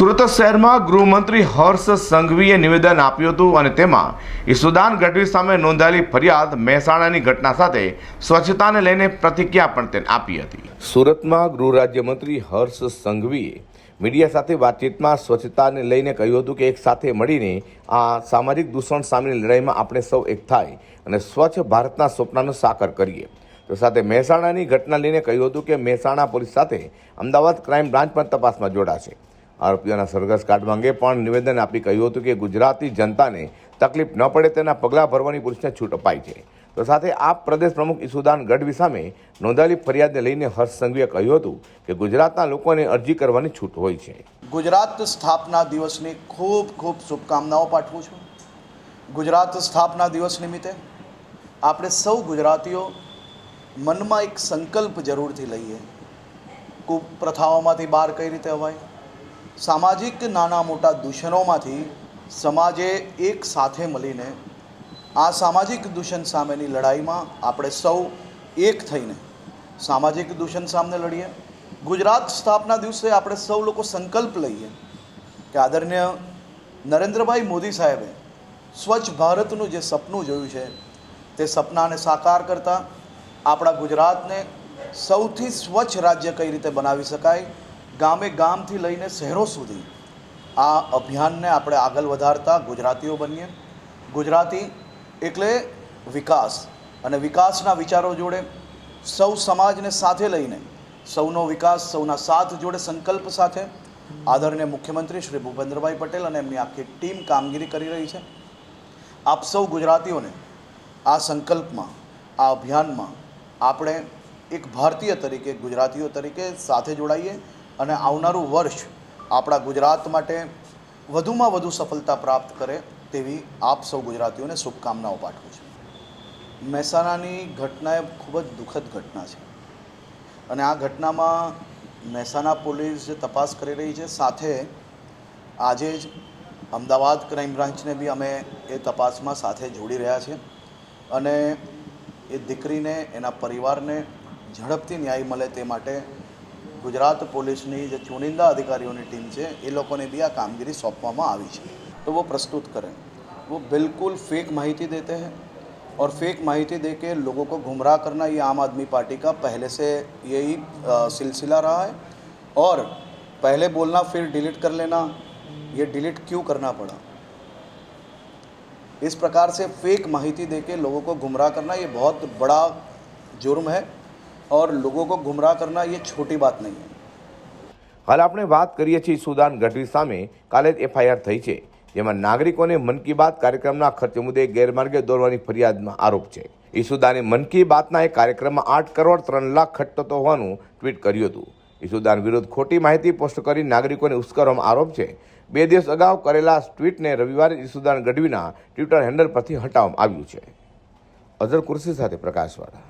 સુરત શહેરમાં ગૃહમંત્રી હર્ષ સંઘવીએ નિવેદન આપ્યું હતું અને તેમાં ઈસુદાન ગઢવી સામે નોંધાયેલી ફરિયાદ, મહેસાણાની ઘટના સાથે સ્વચ્છતાને લઈને પ્રતિક્રિયા પણ તેને આપી હતી. સુરતમાં ગૃહ રાજ્યમંત્રી હર્ષ સંઘવીએ મીડિયા સાથે વાતચીતમાં સ્વચ્છતાને લઈને કહ્યું હતું કે એક સાથે મળીને આ સામાજિક દૂષણ સામેની લડાઈમાં આપણે સૌ એક થાય અને સ્વચ્છ ભારતના સ્વપ્નનો સાકાર કરીએ. તો સાથે મહેસાણાની ઘટના લઈને કહ્યું હતું કે મહેસાણા પોલીસ સાથે અમદાવાદ ક્રાઇમ બ્રાન્ચ પણ તપાસમાં જોડાશે. આરોપીઓના સરઘસ કાઢવા અંગે પણ નિવેદન આપી કહ્યું હતું કે ગુજરાતી જનતાને તકલીફ ન પડે તેના પગલાં ભરવાની પોલીસને છૂટ અપાઈ છે. તો સાથે આપ પ્રદેશ પ્રમુખ ઈસુદાન ગઢવી સામે નોંધાયેલી ફરિયાદને લઈને હર્ષ સંઘવીએ કહ્યું હતું કે ગુજરાતના લોકોને અરજી કરવાની છૂટ હોય છે. ગુજરાત સ્થાપના દિવસની ખૂબ ખૂબ શુભકામનાઓ પાઠવું છું. ગુજરાત સ્થાપના દિવસ નિમિત્તે આપણે સૌ ગુજરાતીઓ મનમાં એક સંકલ્પ જરૂરથી લઈએ. કુપ્રથાઓમાંથી બહાર કઈ રીતે અવાય? સામાજિક નાના મોટા દૂષણોમાંથી સમાજે એક સાથે મળીને આ સામાજિક દૂષણ સામેની લડાઈમાં આપણે સૌ એક થઈને સામાજિક દૂષણ સામે લડીએ. ગુજરાત સ્થાપના દિવસે આપણે સૌ લોકો સંકલ્પ લઈએ કે આદરણીય નરેન્દ્રભાઈ મોદી સાહેબે સ્વચ્છ ભારતનું જે સપનું જોયું છે તે સપનાને સાકાર કરતાં આપણા ગુજરાતને સૌથી સ્વચ્છ રાજ્ય કઈ રીતે બનાવી શકાય ગામે ગામથી લઈને શહેરો સુધી આ અભિયાનને આપણે આગળ વધારતા ગુજરાતીઓ બનીએ. ગુજરાતી એટલે વિકાસ અને વિકાસના વિચારો જોડે સૌ સમાજને સાથે લઈને સૌનો વિકાસ, સૌના સાથ જોડે સંકલ્પ સાથે આદરણીય મુખ્યમંત્રી શ્રી ભૂપેન્દ્રભાઈ પટેલ અને એમની આખી ટીમ કામગીરી કરી રહી છે. આપ સૌ ગુજરાતીઓને આ સંકલ્પમાં, આ અભિયાનમાં આપણે એક ભારતીય તરીકે, ગુજરાતીઓ તરીકે સાથે જોડાઈએ. અને આવનારું વર્ષ આપણા ગુજરાત માટે વધુમાં વધુ સફળતા પ્રાપ્ત કરે તેવી આપ સૌ ગુજરાતીઓને શુભકામનાઓ પાઠવું છું. મહેસાણાની ઘટના એ ખૂબ જ દુઃખદ ઘટના છે. અને આ ઘટનામાં મહેસાણા પોલીસ જે તપાસ કરી રહી છે, સાથે આજે જ અમદાવાદ ક્રાઇમ બ્રાન્ચને બી અમે એ તપાસમાં સાથે જોડી રહ્યા છીએ. અને એ દીકરીને, એના પરિવારને ઝડપથી ન્યાય મળે તે માટે ગુજરાત પોલીસની જે ચુનિંદા અધિકારીઓની ટીમ છે એ લોકોને બી આ કામગીરી સોંપવામાં આવી છે तो वो प्रस्तुत करें वो बिल्कुल फेक माहिती देते हैं और फेक माहिती दे के लोगों को गुमराह करना ये आम आदमी पार्टी का पहले से यही अ, सिलसिला रहा है और पहले बोलना फिर डिलीट कर लेना ये डिलीट क्यों करना पड़ा इस प्रकार से फेक माहिती दे के लोगों को गुमराह करना ये बहुत बड़ा जुर्म है और लोगों को गुमराह करना ये छोटी बात नहीं है હાલ આપણે વાત કરીએ છીએ સુદાન ગઢવી સામે કાલે જ એફઆઈઆર થઈ છે જેમાં નાગરિકોને મન કી બાત કાર્યક્રમના ખર્ચ મુદ્દે ગેરમાર્ગે દોરવાની ફરિયાદમાં આરોપ છે ઈસુદાને મન કી બાતના એક કાર્યક્રમમાં આઠ કરોડ ત્રણ લાખ ખર્ચતો હોવાનું ટ્વીટ કર્યું હતું ઈસુદાન વિરુદ્ધ ખોટી માહિતી પોસ્ટ કરી નાગરિકોને ઉશ્કેરવામાં આરોપ છે બે દિવસ અગાઉ કરેલા ટ્વીટને રવિવારે ઈસુદાન ગઢવીના ટ્વિટર હેન્ડલ પરથી હટાવવામાં આવ્યું છે અઝર કુર્સી સાથે પ્રકાશવાળા